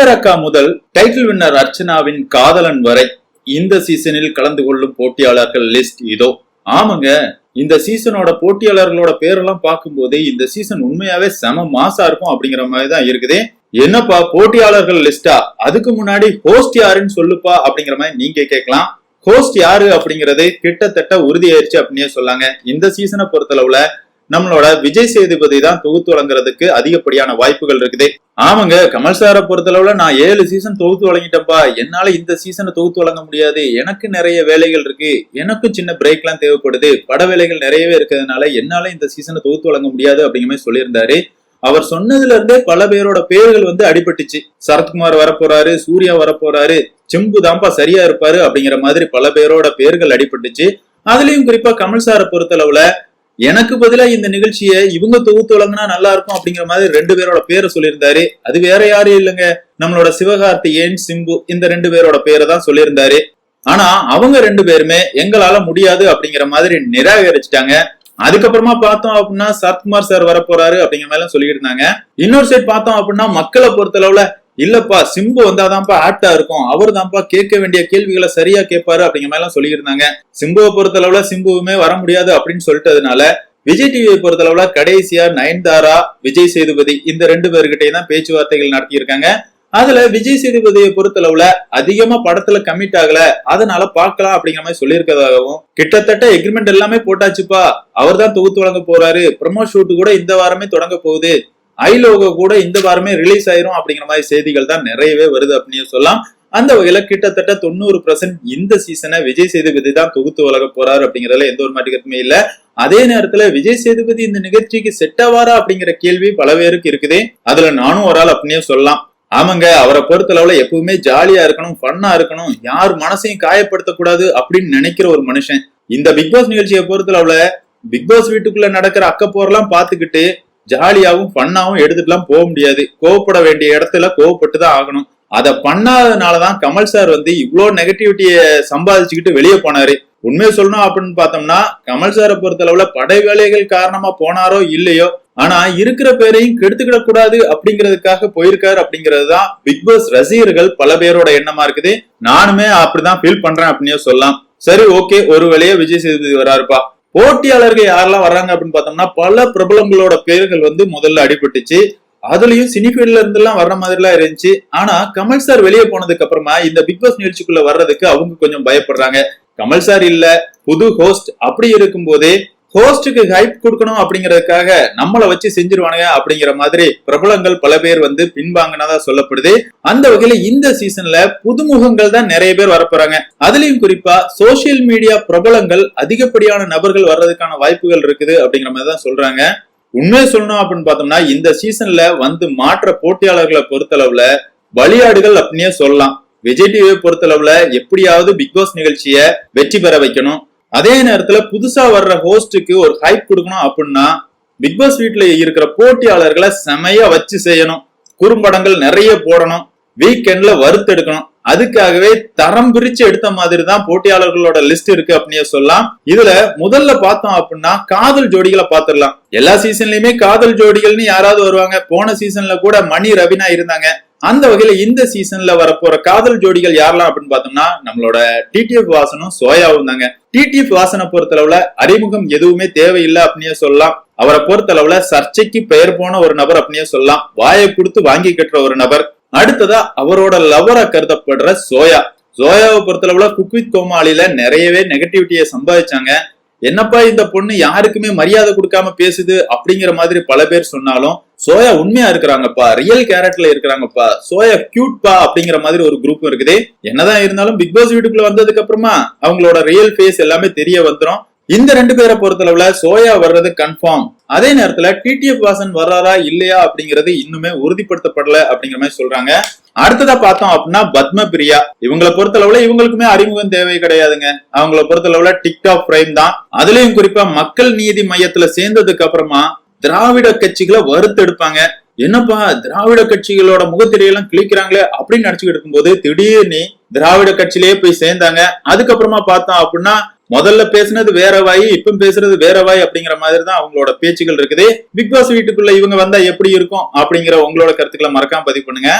Taylor அக்கா முதல் title winner அர்ச்சனாவின் காதலன் வரை இந்த சீசனில் கலந்து கொள்ளும் போட்டியாளர்கள் லிஸ்ட் இதோ. ஆமாங்க இந்த சீசனோட போட்டியாளர்களோட பேரெல்லாம் பார்க்கும்போது இந்த சீசன் உண்மையாவே செம மாசா இருக்கும் அப்படிங்கிற மாதிரி தான் இருக்குது. என்னப்பா போட்டியாளர்கள் லிஸ்டா அதுக்கு முன்னாடி ஹோஸ்ட் யாருன்னு சொல்லுப்பா அப்படிங்கிற மாதிரி நீங்க கேட்கலாம். ஹோஸ்ட் யாரு அப்படிங்கறது கிட்டத்தட்ட உறுதியாயிருச்சு அப்படின்னே சொல்லாங்க. இந்த சீசனை பொறுத்தளவுல நம்மளோட விஜய் சேதுபதி தான் தொகுத்து வழங்குறதுக்கு அதிகப்படியான வாய்ப்புகள் இருக்குது. ஆமாங்க கமல் சாரை பொறுத்தளவுல நான் ஏழு சீசன் தொகுத்து வழங்கிட்டப்பா என்னால இந்த சீசனை தொகுத்து வழங்க முடியாது. எனக்கு நிறைய வேலைகள் இருக்கு. எனக்கும் சின்ன பிரேக் எல்லாம் தேவைப்படுது. பட வேலைகள் நிறையவே இருக்கிறதுனால என்னால இந்த சீசனை தொகுத்து வழங்க முடியாது அப்படிங்கிற மாதிரி சொல்லியிருந்தாரு. அவர் சொன்னதுல இருந்தே பல பேரோட பேர்கள் வந்து அடிபட்டுச்சு. சரத்குமார் வரப்போறாரு சூர்யா வரப்போறாரு. செம்பு தாம்பா சரியா இருப்பாரு அப்படிங்கிற மாதிரி பல பேரோட பேர்கள் அடிபட்டுச்சு. அதுலயும் குறிப்பா கமல் சாரை பொறுத்தளவுல எனக்கு பதிலா இந்த நிகழ்ச்சியை இவங்க தொகுத்து வழங்கினா நல்லா இருக்கும் அப்படிங்கிற மாதிரி ரெண்டு பேரோட பேரை சொல்லியிருந்தாரு. அது வேற யாரும் இல்லைங்க. நம்மளோட சிவகார்த்திகேயன் சிம்பு இந்த ரெண்டு பேரோட பேரை தான் சொல்லியிருந்தாரு. ஆனா அவங்க ரெண்டு பேருமே எங்களால முடியாது அப்படிங்கிற மாதிரி நிராகரிச்சிட்டாங்க. அதுக்கப்புறமா பார்த்தோம் அப்படின்னா சரத்குமார் சார் வரப்போறாரு அப்படிங்கிற மாதிரி சொல்லிட்டு இருந்தாங்க. இன்னொரு சைட் பார்த்தோம் அப்படின்னா மக்களை பொறுத்தளவுல இல்லப்பா சிம்பு வந்தாதான்ப்பா ஆப்டா இருக்கும். அவர் தான்ப்பா கேட்க வேண்டிய கேள்விகளை சரியா கேட்பாரு அப்படிங்கிற மாதிரி எல்லாம் சொல்லியிருந்தாங்க சிம்புவை பொறுத்தளவுல சிம்புவுமே வர முடியாது அப்படின்னு சொல்லிட்டதுனால விஜய் டிவியை பொறுத்தளவுல கடைசியா நயன்தாரா விஜய் சேதுபதி இந்த ரெண்டு பேர்கிட்டயும் தான் பேச்சுவார்த்தைகள் நடத்தியிருக்காங்க. அதுல விஜய் சேதுபதியை பொறுத்தளவுல அதிகமா படத்துல கமிட் ஆகல. அதனால பார்க்கலாம் அப்படிங்கிற மாதிரி சொல்லியிருக்கதாகவும் கிட்டத்தட்ட எக்ரிமெண்ட் எல்லாமே போட்டாச்சுப்பா. அவர் தான் தொகுத்து வழங்க போறாரு. ப்ரமோ ஷூட் கூட இந்த வாரமே தொடங்க போகுது. ஐ லோகோ கூட இந்த வாரமே ரிலீஸ் ஆயிரும் அப்படிங்கிற மாதிரி செய்திகள் தான் நிறையவே வருது அப்படின்னு சொல்லலாம். அந்த வகையில கிட்டத்தட்ட தொண்ணூறு பர்சன்ட் இந்த சீசனை விஜய் சேதுபதி தான் தொகுத்து வழங்க போறாரு அப்படிங்கறதுல எந்த ஒரு மாற்றமே இல்ல. அதே நேரத்துல விஜய் சேதுபதி இந்த நிகழ்ச்சிக்கு செட் ஆவாரா அப்படிங்கிற கேள்வி பல பேருக்கு இருக்குது. அதுல நானும் ஒரு ஆள் அப்படின்னே சொல்லலாம். ஆமாங்க அவரை பொறுத்தளவுல எப்பவுமே ஜாலியா இருக்கணும் ஃபன்னா இருக்கணும். யார் மனசையும் காயப்படுத்தக்கூடாது அப்படின்னு நினைக்கிற ஒரு மனுஷன். இந்த பிக் பாஸ் நிகழ்ச்சியை பொறுத்தளவுல பிக் பாஸ் வீட்டுக்குள்ள நடக்கிற அக்க போரெல்லாம் ஜாலியாகவும் ஜாலியாவும் ஃபன்னாவும் எடுத்துட்டுலாம் போக முடியாது. கோவப்பட வேண்டிய இடத்துல கோவப்பட்டு தான் ஆகணும். அதை பண்ணாதனாலதான் கமல் சார் வந்து இவ்வளோ நெகட்டிவிட்டிய சம்பாதிச்சுக்கிட்டு வெளியே போனாரு. உண்மையை சொல்லணும் அப்படின்னு பார்த்தோம்னா கமல் சாரை பொறுத்தளவுல படை வேலைகள் காரணமா போனாரோ இல்லையோ ஆனா இருக்கிற பேரையும் கெடுத்துக்கிட கூடாது அப்படிங்கிறதுக்காக போயிருக்காரு அப்படிங்கிறது தான் பிக் பாஸ் ரசிகர்கள் பல பேரோட எண்ணமா இருக்குது. நானுமே அப்படிதான் ஃபீல் பண்றேன் அப்படின்னு சொல்லலாம். சரி ஓகே ஒரு வேலையை விஜய் சேதுபதி வராருப்பா. போட்டியாளர்கள் யாரெல்லாம் வர்றாங்க அப்படின்னு பார்த்தோம்னா பல பிரபலங்களோட பெயர்கள் வந்து முதல்ல அடிபட்டுச்சு. அதுலயும் சினிஃபீல்ட்ல இருந்து எல்லாம் வர்ற மாதிரி எல்லாம் இருந்துச்சு. ஆனா கமல் சார் வெளியே போனதுக்கு அப்புறமா இந்த பிக் பாஸ் நிகழ்ச்சிக்குள்ள வர்றதுக்கு அவங்க கொஞ்சம் பயப்படுறாங்க. கமல் சார் இல்ல புது ஹோஸ்ட் அப்படி இருக்கும் போதே ஹோஸ்டுக்கு ஹைப் கொடுக்கணும் அப்படிங்கறதுக்காக நம்மள வச்சு செஞ்சிருவானுங்க அப்படிங்கிற மாதிரி பிரபலங்கள் பல பேர் வந்து பின்வாங்கினதா சொல்லப்படுது. அந்த வகையில இந்த சீசன்ல புதுமுகங்கள் தான் நிறைய பேர் வரப்போறாங்க. அதுலயும் குறிப்பா சோசியல் மீடியா பிரபலங்கள் அதிகப்படியான நபர்கள் வர்றதுக்கான வாய்ப்புகள் இருக்குது அப்படிங்கிற மாதிரி தான் சொல்றாங்க. உண்மையை சொல்லணும் அப்படின்னு பார்த்தோம்னா இந்த சீசன்ல வந்து மாற்ற போட்டியாளர்களை பொறுத்தளவுல வழியாடுகள் அப்படின்னே சொல்லலாம். விஜய் டிவியை பொறுத்தளவுல எப்படியாவது பிக் பாஸ் நிகழ்ச்சியை வெற்றி பெற வைக்கணும். அதே நேரத்துல புதுசா வர்ற ஹோஸ்டுக்கு ஒரு ஹைப் கொடுக்கணும் அப்படின்னா பிக் பாஸ் வீட்ல இருக்கிற போட்டியாளர்களை செமையா வச்சு செய்யணும். குறும்படங்கள் நிறைய போடணும். வீக்கெண்ட்ல வறுத்தெடுக்கணும் அதுக்காகவே தரம் பிரிச்சு எடுத்த மாதிரி தான் போட்டியாளர்களோட லிஸ்ட் இருக்கு அப்படின்னு சொல்லலாம். இதுல முதல்ல பார்த்தோம் அப்படின்னா காதல் ஜோடிகளை பாத்துடலாம் எல்லா சீசன்லயுமே காதல் ஜோடிகள்னு யாராவது வருவாங்க. போன சீசன்ல கூட மணி ரவினா இருந்தாங்க. அந்த வகையில இந்த சீசன்ல வரப்போற காதல் ஜோடிகள் யாரெல்லாம் அப்படின்னு பார்த்தோம்னா நம்மளோட டிடிஎஃப் வாசனும் சோயாவும் தாங்க. டிடிஎஃப் வாசனை பொறுத்தளவுல அறிமுகம் எதுவுமே தேவையில்லை அப்படின்னே சொல்லலாம். அவரை பொறுத்தளவுல சர்ச்சைக்கு பெயர் போன ஒரு நபர் அப்படின்னே சொல்லலாம். வாயை கொடுத்து வாங்கி கட்டுற ஒரு நபர். அடுத்ததா அவரோட லவரா கருதப்படுற சோயா. சோயாவை பொறுத்தளவுல குக்வித் கோமாளில நிறையவே நெகட்டிவிட்டியை சம்பாதிச்சாங்க. என்னப்பா இந்த பொண்ணு யாருக்குமே மரியாதை கொடுக்காம பேசுது அப்படிங்கிற மாதிரி பல பேர் சொன்னாலும் சோயா உண்மையா இருக்கிறாங்கப்பா ரியல் கேரக்டர்ல இருக்கிறாங்கப்பா சோயா கியூட்பா அப்படிங்கிற மாதிரி ஒரு குரூப் இருக்குது என்னதான் இருந்தாலும் பிக் பாஸ் வீட்டுக்குள்ள வந்ததுக்கு அப்புறமா அவங்களோட ரியல் ஃபேஸ் எல்லாமே தெரிய வந்துரும். இந்த ரெண்டு பேரை பொறுத்தளவுல சோயா வர்றது கன்ஃபார்ம் அதே நேரத்துல டிடிஎஃப் வாசன் வர்றாரா இல்லையா அப்படிங்கிறது இன்னுமே உறுதிப்படுத்தப்படல அப்படிங்கிற மாதிரி சொல்றாங்க. அடுத்ததா பார்த்தோம் அப்படின்னா பத்ம பிரியா இவங்களை பொறுத்தளவுல இவங்களுக்குமே அறிமுகம் தேவை கிடையாதுங்க. அவங்கள பொறுத்தளவுல டிக்டாக் பிரைம் தான். அதுலயும் குறிப்பா மக்கள் நீதி மையத்துல சேர்ந்ததுக்கு அப்புறமா திராவிட கட்சிகளை வறுத்தெடுப்பாங்க. என்னப்பா திராவிட கட்சிகளோட முகத்திரையெல்லாம் கிழிக்கிறாங்களே அப்படின்னு நினைச்சுக்கிட்டு இருக்கும்போது திடீர்னு திராவிட கட்சியிலேயே போய் சேர்ந்தாங்க. அதுக்கப்புறமா பார்த்தோம் அப்படின்னா முதல்ல பேசுனது வேற வாய் இப்ப பேசுறது வேற வாய் அப்படிங்கிற மாதிரி தான் அவங்களோட பேச்சுகள் இருக்குது. பிக் பாஸ் வீட்டுக்குள்ள இவங்க வந்தா எப்படி இருக்கும் அப்படிங்கிற உங்களோட கருத்துக்களை மறக்காம பதிவு பண்ணுங்க.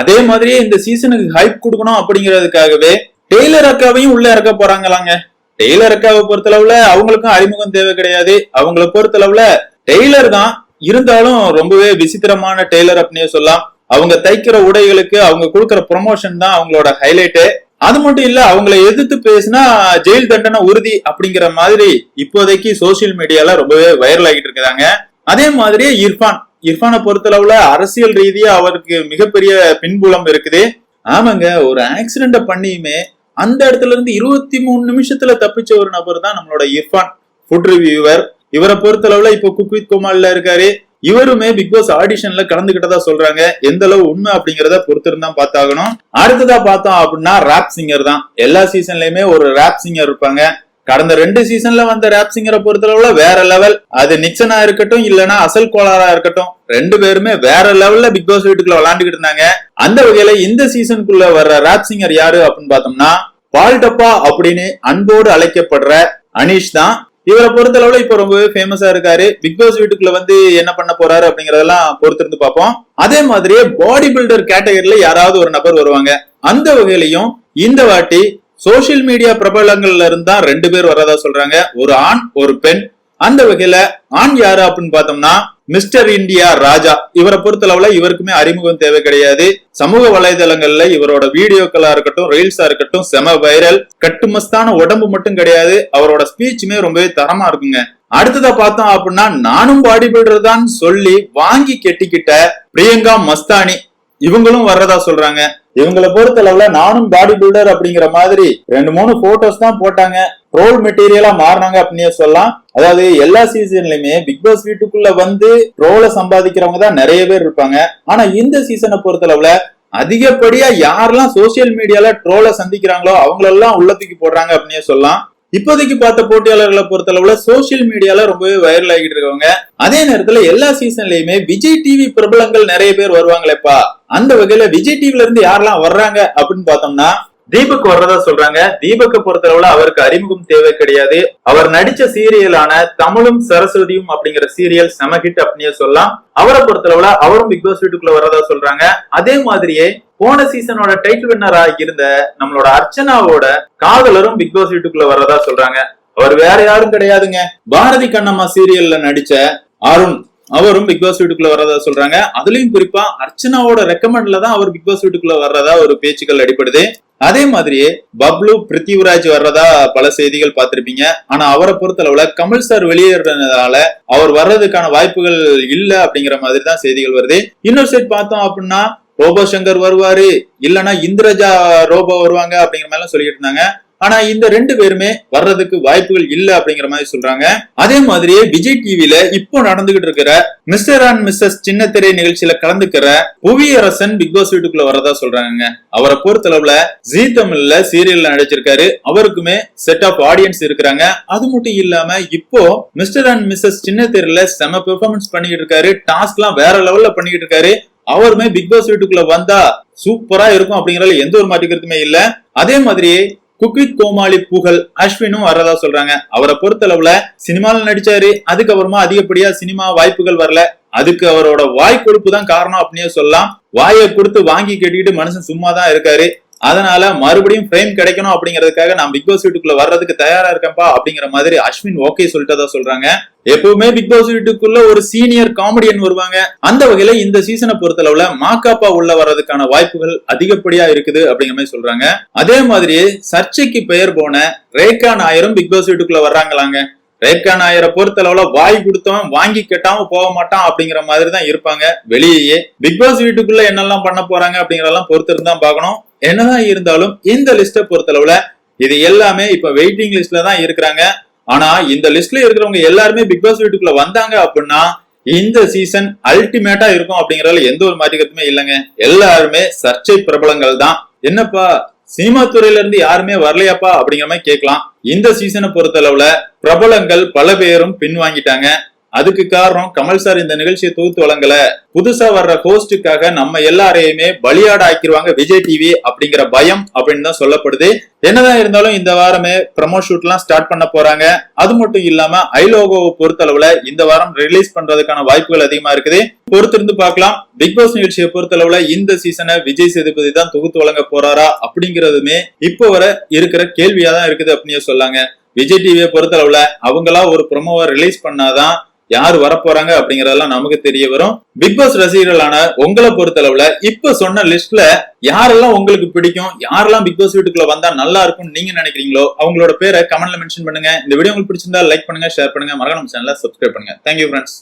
அதே மாதிரியே இந்த சீசனுக்கு ஹைப் கொடுக்கணும் அப்படிங்கிறதுக்காகவே டெய்லர் அக்காவையும் உள்ள இறக்க போறாங்களாங்க. டெய்லர் அக்காவை பொறுத்தளவுல அவங்களுக்கும் அறிமுகம் தேவை கிடையாது. அவங்கள பொறுத்தளவுல டெய்லர் தான். இருந்தாலும் ரொம்பவே விசித்திரமான டெய்லர் அப்படின்னே சொல்லலாம். அவங்க தைக்கிற உடைகளுக்கு அவங்க கொடுக்கற ப்ரொமோஷன் தான் அவங்களோட ஹைலைட்டு அது மட்டும் இல்ல அவங்கள எதிர்த்து பேசினா ஜெயில் தண்டனை உறுதி அப்படிங்கிற மாதிரி இப்போதைக்கு சோசியல் மீடியால ரொம்பவே வைரல் ஆகிட்டு இருக்கிறாங்க அதே மாதிரியே இர்ஃபான். இர்ஃபானை பொறுத்தளவுல அரசியல் ரீதியா அவருக்கு மிகப்பெரிய பின்புலம் இருக்குது. ஆமாங்க ஒரு ஆக்சிடென்ட பண்ணியுமே அந்த இடத்துல இருந்து இருபத்தி மூணு நிமிஷத்துல தப்பிச்ச ஒரு நபர் தான் நம்மளோட இர்ஃபான். ஃபுட் ரிவியூவர் இவரை பொறுத்தளவுல இப்போ குக்வித் குமார்ல இருக்காரு. இவருமே பிக் பாஸ் ஆடிஷன்ல கலந்துகிட்டதா சொல்றாங்க. எந்த அளவு உண்மை அப்படிங்கறத பொறுத்திருந்தா பார்த்தாகணும். அடுத்ததா பார்த்தோம் அப்படின்னா ரேப் சிங்கர் தான். எல்லா சீசன்லயுமே ஒரு ரேப் சிங்கர் இருப்பாங்க. கடந்த ரெண்டு சீசன்ல வந்த ரேப் சிங்கரை பொறுத்தளவுல வேற லெவல் அது நிக்சனா இருக்கட்டும் இல்லனா அசல் கோளாரா இருக்கட்டும் ரெண்டு பேருமே வேற லெவல்ல பிக் பாஸ் வீட்டுக்குள்ள விளாண்டுகிட்டு இருந்தாங்க. அந்த வகையில இந்த சீசனுக்குள்ள வர்ற ரேப் சிங்கர் யாரு அப்படின்னு பார்த்தோம்னா பால் டப்பா அப்படின்னு அன்போடு அழைக்கப்படுற அனீஷ் தான். இவரை பொறுத்தளவுல இப்ப ரொம்பவே ஃபேமஸா இருக்காரு. பிக் பாஸ் வீட்டுக்குள்ள வந்து என்ன பண்ண போறாரு அப்படிங்கறதெல்லாம் பொறுத்திருந்து பார்ப்போம். அதே மாதிரியே பாடி பில்டர் கேட்டகரியில யாராவது ஒரு நபர் வருவாங்க. அந்த வகையிலையும் இந்த வாட்டி சோசியல் மீடியா பிரபலங்கள்ல இருந்து தான் ரெண்டு பேர் வர்றதா சொல்றாங்க. ஒரு ஆண் ஒரு பெண். அந்த வகையில ஆண் யாரு அப்படின்னு பார்த்தோம்னா மிஸ்டர் இந்தியா ராஜா. இவரை பொறுத்தளவுல இவருக்குமே அறிமுகம் தேவை கிடையாது. சமூக வலைதளங்கள்ல இவரோட வீடியோக்களா இருக்கட்டும் ரீல்ஸா இருக்கட்டும் செம வைரல் கட்டுமஸ்தான உடம்பு மட்டும் கிடையாது. அவரோட ஸ்பீச்சுமே ரொம்பவே தரமா இருக்குங்க. அடுத்ததா பார்த்தோம் அப்படின்னா நானும் பாடி பில்டர் தான் சொல்லி வாங்கி கெட்டிக்கிட்ட பிரியங்கா மஸ்தானி. இவங்களும் வர்றதா சொல்றாங்க. இவங்களை பொறுத்தளவுல நானும் பாடி பில்டர் அப்படிங்கிற மாதிரி ரெண்டு மூணு போட்டோஸ் தான் போட்டாங்க. ரோல் மெட்டீரியலா மாறினாங்க அப்படின்னு சொல்லலாம். அதாவது எல்லா சீசன்லயுமே பிக் பாஸ் வீட்டுக்குள்ள வந்து ரோலை சம்பாதிக்கிறவங்க தான் நிறைய பேர் இருப்பாங்க. ஆனா இந்த சீசனை பொறுத்தளவுல அதிகப்படியா யாரெல்லாம் சோசியல் மீடியால ட்ரோலை சந்திக்கிறாங்களோ அவங்களெல்லாம் உள்ளத்துக்கு போடுறாங்க அப்படின்னு சொல்லலாம். இப்போதைக்கு பார்த்த போட்டியாளர்களை பொறுத்தளவுல சோசியல் மீடியால ரொம்பவே வைரல் ஆகிட்டு இருக்கவங்க. அதே நேரத்துல எல்லா சீசன்லயுமே விஜய் டிவி பிரபலங்கள் நிறைய பேர் வருவாங்களேப்பா. அந்த வகையில விஜய் டிவில இருந்து யாரெல்லாம் வர்றாங்க அப்படின்னு பார்த்தோம்னா தீபக் வர்றதா சொல்றாங்க. தீபக்கை பொறுத்தளவுல அவருக்கு அறிமுகம் தேவை கிடையாது. அவர் நடிச்ச சீரியலான தமிழும் சரஸ்வதியும் அப்படிங்கிற சீரியல் செம ஹிட் சொல்லலாம். அவரை பொறுத்தளவுல அவரும் பிக் பாஸ் வீட்டுக்குள்ள வர்றதா சொல்றாங்க. அதே மாதிரியே போன சீசனோட டைட்டில் வின்னரா இருந்த நம்மளோட அர்ச்சனாவோட காதலரும் பிக் பாஸ் வீட்டுக்குள்ள வர்றதா சொல்றாங்க. அவர் வேற யாரும் கிடையாதுங்க. பாரதி கண்ணம்மா சீரியல்ல நடிச்ச அருண் அவரும் பிக் பாஸ் வீட்டுக்குள்ள வர்றதா சொல்றாங்க. அதுலயும் குறிப்பா அர்ச்சனாவோட ரெக்கமெண்ட்ல தான் அவர் பிக் பாஸ் வீட்டுக்குள்ள வர்றதா ஒரு பேச்சுக்கள் அடிப்படுது அதே மாதிரியே பப்ளு பிருத்திவிராஜ் வர்றதா பல செய்திகள் பார்த்திருப்பீங்க. ஆனா அவரை பொறுத்தளவுல கமல் சார் வெளியேறதுனால அவர் வர்றதுக்கான வாய்ப்புகள் இல்ல அப்படிங்கிற மாதிரி தான் செய்திகள் வருது. இன்னொரு சைட் பார்த்தோம் அப்படின்னா ரோபோ சங்கர் வருவாரு. இல்லைன்னா இந்திரஜா ரோபோ வருவாங்க அப்படிங்கிற மாதிரி எல்லாம் சொல்லிட்டு இருந்தாங்க. ஆனா இந்த ரெண்டு பேருமே வர்றதுக்கு வாய்ப்புகள் இல்ல அப்படிங்கிற மாதிரி சொல்றாங்க. அதே மாதிரியே விஜய் டிவில இப்போ நடந்துகிட்டு இருக்கிற மிஸ்டர் அண்ட் மிஸ்ஸஸ் சின்ன நிகழ்ச்சியில கலந்துக்கிற புவியரசன் பிக் பாஸ் வீட்டுக்குள்ள வரதா சொல்றாங்க அவரை பொறுத்தளவுல ஜீ தமிழ்ல சீரியல்ல நடிச்சிருக்காரு. அவருக்குமே செட் ஆஃப் ஆடியன்ஸ் இருக்கிறாங்க. அது மட்டும் இல்லாம இப்போ மிஸ்டர் அண்ட் மிஸ்ஸஸ் சின்னத்திரையில செம பெர்ஃபார்மன்ஸ் பண்ணிட்டு இருக்காரு. டாஸ்க் எல்லாம் வேற லெவல்ல பண்ணிட்டு இருக்காரு. அவருமே பிக் பாஸ் வீட்டுக்குள்ள வந்தா சூப்பரா இருக்கும் அப்படிங்கறதுல எந்த ஒரு மாற்றிக்கிறதுமே இல்ல. அதே மாதிரியே குக்வித் கோமாளி புகழ் அஸ்வினும் வர்றதா சொல்றாங்க. அவரை பொறுத்தளவுல சினிமால நடிச்சாரு. அதுக்கப்புறமா அதிகப்படியா சினிமா வாய்ப்புகள் வரல. அதுக்கு அவரோட வாய் கொடுப்பு தான் காரணம் அப்படின்னே சொல்லலாம். வாயை கொடுத்து வாங்கி கட்டிக்கிட்டு மனுஷன் சும்மா தான் இருக்காரு. அதனால மறுபடியும் ஃப்ரேம் கிடைக்கணும் அப்படிங்கிறதுக்காக நான் பிக் பாஸ் வீட்டுக்குள்ள வர்றதுக்கு தயாரா இருக்கேன்ப்பா அப்படிங்கிற மாதிரி அஸ்வின் ஓகே சொல்லிட்டதா சொல்றாங்க. எப்பவுமே பிக் பாஸ் வீட்டுக்குள்ள ஒரு சீனியர் காமெடியன் வருவாங்க. அந்த வகையில இந்த சீசனை பொறுத்தளவுல மாக்காப்பா உள்ள வர்றதுக்கான வாய்ப்புகள் அதிகப்படியா இருக்குது அப்படிங்கிற மாதிரி சொல்றாங்க. அதே மாதிரி சர்ச்சைக்கு பெயர் போன ரேகா நாயரும் பிக் பாஸ் வீட்டுக்குள்ள வர்றாங்களாங்க. ரேகா நாயரை பொறுத்தளவுல வாய் கொடுத்தவன் வாங்கி கெட்டாம போக மாட்டான் அப்படிங்கிற மாதிரி தான் இருப்பாங்க. வெளியே பிக் பாஸ் வீட்டுக்குள்ள என்னெல்லாம் பண்ண போறாங்க அப்படிங்கறதெல்லாம் பொறுத்திருந்து தான் பார்க்கணும். என்னதான் இருந்தாலும் இந்த லிஸ்ட்டை பொறுத்தளவுல இது எல்லாமே இப்ப வெயிட்டிங் லிஸ்ட்ல தான் இருக்கிறாங்க. ஆனா இந்த லிஸ்ட்ல இருக்கிறவங்க எல்லாருமே பிக் பாஸ் வீட்டுக்குள்ள வந்தாங்க அப்படின்னா இந்த சீசன் அல்டிமேட்டா இருக்கும் அப்படிங்கறதுல எந்த ஒரு மாற்றத்துமே இல்லைங்க. எல்லாருமே சர்ச்சை பிரபலங்கள் தான் என்னப்பா சினிமா துறையில இருந்து யாருமே வரலையாப்பா அப்படிங்கிற மாதிரி கேட்கலாம். இந்த சீசனை பொறுத்தளவுல பிரபலங்கள் பல பேரும் பின்வாங்கிட்டாங்க. அதுக்கு காரணம் கமல் சார் இந்த நிகழ்ச்சியை தொகுத்து வழங்கல. புதுசா வர்ற ஹோஸ்டுக்காக நம்ம எல்லாரையுமே பலியாட ஆக்கிடுவாங்க விஜய் டிவி அப்படிங்கிற பயம் அப்படின்னு தான் சொல்லப்படுது. என்னதான் இருந்தாலும் இந்த வாரமே ப்ரமோ ஷூட் எல்லாம் ஸ்டார்ட் பண்ண போறாங்க. அது மட்டும் இல்லாம ஐலோகோவை பொறுத்தளவுல இந்த வாரம் ரிலீஸ் பண்றதுக்கான வாய்ப்புகள் அதிகமா இருக்குது. பொறுத்திருந்து பார்க்கலாம். பிக் பாஸ் நிகழ்ச்சியை பொறுத்தளவுல இந்த சீசனை விஜய் சேதுபதி தான் தொகுத்து வழங்க போறாரா அப்படிங்கறதுமே இப்போ வர இருக்கிற கேள்வியா தான் இருக்குது அப்படின்னு சொல்லாங்க. விஜய் டிவியை பொறுத்தளவுல அவங்களா ஒரு ப்ரொமோவை ரிலீஸ் பண்ணாதான் யார் வரப்போறாங்க அப்படிங்கறதெல்லாம் நமக்கு தெரிய வரும். பிக் பாஸ் ரசிகர்களான உங்களை பொறுத்தளவுல இப்ப சொன்ன லிஸ்ட்ல யாரெல்லாம் உங்களுக்கு பிடிக்கும் யாரெல்லாம் பிக் பாஸ் வீட்டுக்குள்ள வந்தா நல்லா இருக்கும்னு நீங்க நினைக்கிறீங்களோ அவங்களோட பேரை கமெண்ட்ல மென்ஷன் பண்ணுங்க. இந்த வீடியோ உங்களுக்கு பிடிச்சிருந்தா லைக் பண்ணுங்க ஷேர் பண்ணுங்க. மறக்காம சேனல சப்ஸ்கிரைப் பண்ணுங்க. Thank you friends